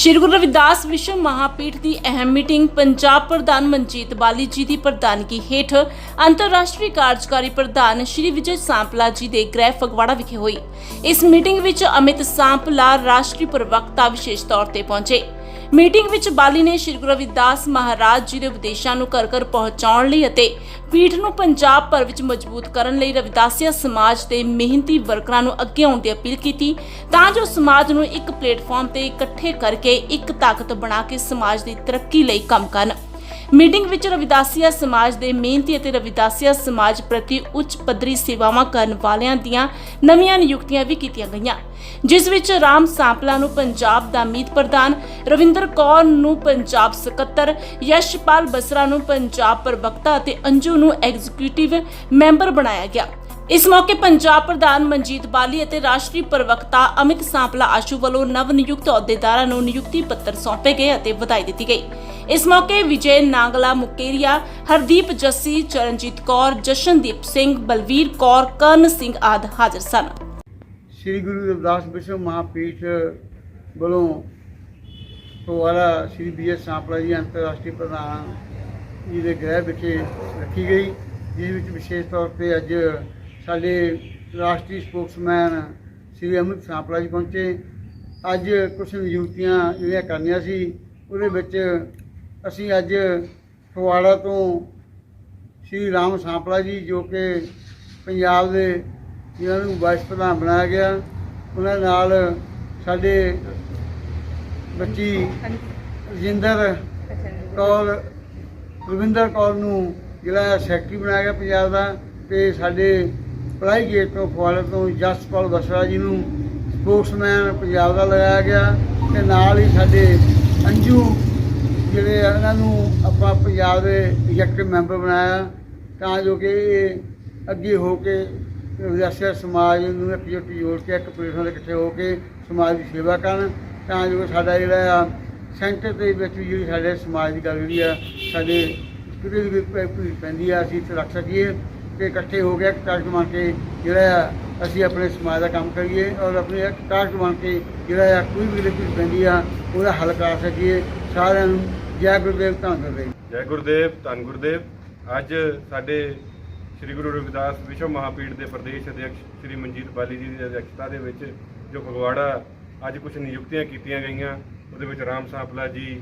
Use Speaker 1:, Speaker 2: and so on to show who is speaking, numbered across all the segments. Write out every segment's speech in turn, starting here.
Speaker 1: ਸ਼੍ਰੀ ਗੁਰੂ ਰਵਿਦਾਸ ਵਿਸ਼ਵ ਮਹਾਪੀਠ ਦੀ ਅਹਿਮ ਮੀਟਿੰਗ ਪੰਜਾਬ ਪ੍ਰਧਾਨ ਮਨਜੀਤ ਬਾਲੀ ਜੀ ਦੀ ਪ੍ਰਧਾਨਗੀ ਹੇਠ ਅੰਤਰਰਾਸ਼ਟਰੀ ਕਾਰਜਕਾਰੀ ਪ੍ਰਧਾਨ ਸ਼੍ਰੀ ਵਿਜੇ ਸਾਂਪਲਾ ਜੀ ਦੇ ਗ੍ਰਹਿ ਫਗਵਾੜਾ ਵਿਖੇ ਹੋਈ। ਇਸ ਮੀਟਿੰਗ ਵਿੱਚ ਅਮਿਤ ਸਾਂਪਲਾ ਰਾਸ਼ਟਰੀ ਪ੍ਰਵਕਤਾ ਵਿਸ਼ੇਸ਼ ਤੌਰ ਤੇ ਪਹੁੰਚੇ। ਮੀਟਿੰਗ ਵਿੱਚ ਬਾਲੀ ਨੇ ਸ਼੍ਰੀ ਗੁਰੂ ਰਵਿਦਾਸ ਮਹਾਰਾਜ ਜੀ ਦੇ ਉਪਦੇਸ਼ਾਂ ਨੂੰ ਘਰ ਘਰ ਪਹੁੰਚਾਉਣ ਲਈ ਅਤੇ ਪੀਠ ਨੂੰ ਪੰਜਾਬ ਭਰ ਵਿੱਚ ਮਜ਼ਬੂਤ ਕਰਨ ਲਈ ਰਵਿਦਾਸੀਆ ਸਮਾਜ ਦੇ ਮਿਹਨਤੀ ਵਰਕਰਾਂ ਨੂੰ ਅੱਗੇ ਆਉਣ ਦੀ ਅਪੀਲ ਕੀਤੀ, ਤਾਂ ਜੋ ਸਮਾਜ ਨੂੰ ਇੱਕ ਪਲੇਟਫਾਰਮ ਤੇ ਇਕੱਠੇ ਕਰਕੇ ਇੱਕ ਤਾਕਤ ਬਣਾ ਕੇ ਸਮਾਜ ਦੀ ਤਰੱਕੀ ਲਈ ਕੰਮ ਕਰਨ। ਮੀਟਿੰਗ ਵਿੱਚ ਰਵਿਦਾਸੀਆ ਸਮਾਜ ਦੇ ਮਿਹਨਤੀ ਅਤੇ ਰਵਿਦਾਸੀਆ ਸਮਾਜ ਪ੍ਰਤੀ ਉੱਚ ਪੱਧਰੀ ਸੇਵਾਵਾਂ ਕਰਨ ਵਾਲਿਆਂ ਦੀਆਂ ਨਵੀਆਂ ਨਿਯੁਕਤੀਆਂ ਵੀ ਕੀਤੀਆਂ ਗਈਆਂ, ਜਿਸ ਵਿੱਚ ਰਾਮ ਸਾਂਪਲਾ ਨੂੰ ਪੰਜਾਬ ਦਾ ਮੀਤ ਪ੍ਰਧਾਨ, ਰਵਿੰਦਰ ਕੌਰ ਨੂੰ ਪੰਜਾਬ ਸਕੱਤਰ, ਯਸ਼ਪਾਲ ਬਸਰਾ ਨੂੰ ਪੰਜਾਬ ਪ੍ਰਵਕਤਾ ਅਤੇ ਅੰਜੂ ਨੂੰ ਐਗਜ਼ੀਕਿਊਟਿਵ ਮੈਂਬਰ ਬਣਾਇਆ ਗਿਆ। ਇਸ ਮੌਕੇ ਪੰਜਾਬ ਪ੍ਰਧਾਨ ਮਨਜੀਤ ਬਾਲੀ ਅਤੇ ਰਾਸ਼ਟਰੀ ਪ੍ਰਵਕਤਾ ਅਮਿਤ ਸਾਂਪਲਾ ਆਸ਼ੂ ਵੱਲੋਂ ਨਵ ਨਿਯੁਕਤ ਅਹੁਦੇਦਾਰਾਂ ਨੂੰ ਨਿਯੁਕਤੀ ਪੱਤਰ ਸੌਂਪੇ ਗਏ ਅਤੇ ਵਧਾਈ ਦਿੱਤੀ ਗਈ। ਇਸ ਮੌਕੇ ਵਿਜੇ ਨਾਗਲਾ, ਮੁਕੇਰੀਆ, ਹਰਦੀਪ ਜੱਸੀ, ਚਰਨਜੀਤ ਕੌਰ, ਜਸ਼ਨਦੀਪ ਸਿੰਘ, ਬਲਵੀਰ ਕੌਰ, ਕਰਨ ਸਿੰਘ ਆਦਿ ਹਾਜ਼ਰ ਸਨ।
Speaker 2: ਸ੍ਰੀ ਗੁਰੂ ਰਵਿਦਾਸ ਵਿਸ਼ਵ ਮਹਾਪੀਠ ਵੱਲੋਂ ਫਗਵਾੜਾ ਸ੍ਰੀ ਬੀ ਐਸ ਸਾਂਪਲਾ ਜੀ ਅੰਤਰਰਾਸ਼ਟਰੀ ਪ੍ਰਧਾਨ ਜੀ ਦੇ ਗ੍ਰਹਿ ਵਿਖੇ ਰੱਖੀ ਗਈ, ਜਿਸ ਵਿੱਚ ਵਿਸ਼ੇਸ਼ ਤੌਰ ਤੇ ਅੱਜ ਸਾਡੇ ਰਾਸ਼ਟਰੀ ਸਪੋਕਸਮੈਨ ਸ੍ਰੀ ਅਮਿਤ ਸਾਂਪਲਾ ਜੀ ਪਹੁੰਚੇ। ਅੱਜ ਕੁਝ ਨਿਯੁਕਤੀਆਂ ਜਿਹੜੀਆਂ ਕਰਨੀਆਂ ਸੀ, ਉਹਦੇ ਵਿੱਚ ਅਸੀਂ ਅੱਜ ਫਗਵਾੜਾ ਤੋਂ ਸ਼੍ਰੀ ਰਾਮ ਸਾਂਪਲਾ ਜੀ, ਜੋ ਕਿ ਪੰਜਾਬ ਦੇ ਜਿਨ੍ਹਾਂ ਨੂੰ ਵਾਈਸ ਪ੍ਰਧਾਨ ਬਣਾਇਆ ਗਿਆ, ਉਹਨਾਂ ਨਾਲ ਸਾਡੇ ਬੱਚੀ ਰਜਿੰਦਰ ਕੌਰ, ਰਵਿੰਦਰ ਕੌਰ ਨੂੰ ਜਿਹੜਾ ਸੈਕਟਰੀ ਬਣਾਇਆ ਗਿਆ ਪੰਜਾਬ ਦਾ, ਤੇ ਸਾਡੇ ਪੜਾਈ ਗੇਟ ਤੋਂ ਫੁਆਲੇ ਤੋਂ ਜਸਪਾਲ ਬਸਰਾ ਜੀ ਨੂੰ ਸਪੋਕਸਮੈਨ ਪੰਜਾਬ ਦਾ ਲਗਾਇਆ ਗਿਆ, ਤੇ ਨਾਲ ਹੀ ਸਾਡੇ ਅੰਜੂ ਜਿਹੜੇ ਆ ਇਹਨਾਂ ਨੂੰ ਆਪਾਂ ਪੰਜਾਬ ਦੇ ਐਗਜ਼ੈਕਟਿਵ ਮੈਂਬਰ ਬਣਾਇਆ, ਤਾਂ ਜੋ ਕਿ ਇਹ ਅੱਗੇ ਹੋ ਕੇ ਵਿਦਿਆਰਥੀ ਸਮਾਜ ਨੂੰ ਇਕਜੁੱਟ ਜੋੜ ਕੇ, ਇੱਕ ਪਲੇਟਫਾਰਮ ਦੇ ਇਕੱਠੇ ਹੋ ਕੇ ਸਮਾਜ ਦੀ ਸੇਵਾ ਕਰਨ, ਤਾਂ ਜੋ ਸਾਡਾ ਜਿਹੜਾ ਆ ਸੈਂਟਰ ਦੇ ਵਿੱਚ ਜਿਹੜੀ ਸਾਡੇ ਸਮਾਜ ਦੀ ਗੱਲ ਜਿਹੜੀ ਆ, ਸਾਡੇ ਕਿਤੇ ਵੀ ਭੀੜ ਪੈਂਦੀ ਆ, ਅਸੀਂ ਇੱਥੇ ਰੱਖ ਸਕੀਏ ਤੇ ਇਕੱਠੇ ਹੋ ਕੇ ਇੱਕ ਟਾਰਗੇਟ ਬਣ ਕੇ ਜਿਹੜਾ ਆ, ਅਸੀਂ ਆਪਣੇ ਸਮਾਜ ਦਾ ਕੰਮ ਕਰੀਏ ਔਰ ਆਪਣੇ ਕਾਰਜ ਟਾਰਗੇਟ ਬਣ ਕੇ ਜਿਹੜਾ ਆ, ਕੋਈ ਵੀ ਭੀੜ ਪੈਂਦੀ ਆ, ਉਹਦਾ ਹੱਲ ਕਰ ਸਕੀਏ। ਸਾਰਿਆਂ ਨੂੰ ਜੈ ਗੁਰਦੇਵ ਧੰਨ ਗੁਰਦੇਵ।
Speaker 3: ਜੈ ਗੁਰਦੇਵ, ਧੰਨ ਗੁਰਦੇਵ। ਅੱਜ ਸਾਡੇ ਸ੍ਰੀ ਗੁਰੂ ਰਵਿਦਾਸ ਵਿਸ਼ਵ ਮਹਾਪੀਠ ਦੇ ਪ੍ਰਦੇਸ਼ ਅਧਿਕਸ਼ ਸ੍ਰੀ ਮਨਜੀਤ ਬਾਲੀ ਜੀ ਦੀ ਅਧਿਕਸ਼ਤਾ ਦੇ ਵਿੱਚ ਜੋ ਫਗਵਾੜਾ ਅੱਜ ਕੁਝ ਨਿਯੁਕਤੀਆਂ ਕੀਤੀਆਂ ਗਈਆਂ, ਉਹਦੇ ਵਿੱਚ ਰਾਮ ਸਾਂਪਲਾ ਜੀ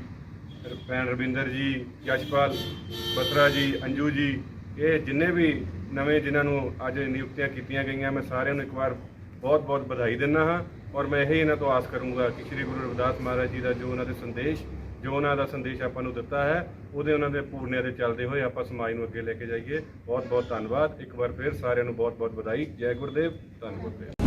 Speaker 3: ਭੈਣ ਰਵਿੰਦਰ ਜੀ, ਯਸ਼ਪਾਲ ਬਤਰਾ ਜੀ, ਅੰਜੂ ਜੀ, ਇਹ ਜਿੰਨੇ ਵੀ ਨਵੇਂ ਜਿਨ੍ਹਾਂ ਨੂੰ ਅੱਜ ਨਿਯੁਕਤੀਆਂ ਕੀਤੀਆਂ ਗਈਆਂ, ਮੈਂ ਸਾਰਿਆਂ ਨੂੰ ਇੱਕ ਵਾਰ ਬਹੁਤ-ਬਹੁਤ ਵਧਾਈ ਦਿੰਦਾ ਹਾਂ ਔਰ ਮੈਂ ਇਹ ਇਹਨਾਂ ਤੋਂ ਆਸ ਕਰੂੰਗਾ ਕਿ ਸ੍ਰੀ ਗੁਰੂ ਰਵਿਦਾਸ ਮਹਾਰਾਜ ਜੀ ਦਾ ਜੋ ਉਹਨਾਂ ਦੇ ਸੰਦੇਸ਼ ਜੋ ਉਹਨਾਂ ਦਾ ਸੰਦੇਸ਼ ਆਪਾਂ ਨੂੰ ਦਿੱਤਾ ਹੈ ਉਹਦੇ ਉਹਨਾਂ ਦੇ ਪੂਰਨਿਆਂ ਦੇ ਚੱਲਦੇ ਹੋਏ ਆਪਾਂ ਸਮਾਜ ਨੂੰ ਅੱਗੇ ਲੈ ਕੇ ਜਾਈਏ ਬਹੁਤ-ਬਹੁਤ ਧੰਨਵਾਦ ਇੱਕ ਵਾਰ ਫਿਰ ਸਾਰਿਆਂ ਨੂੰ ਬਹੁਤ-ਬਹੁਤ ਵਧਾਈ ਜੈ ਗੁਰਦੇਵ ਧੰਨ Gurdev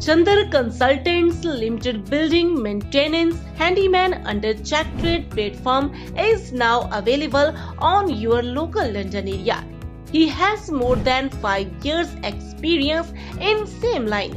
Speaker 1: Chandar Consultants Limited building maintenance handyman under Check Trade platform is now available on your local London area. He has more than 5 years experience in same line.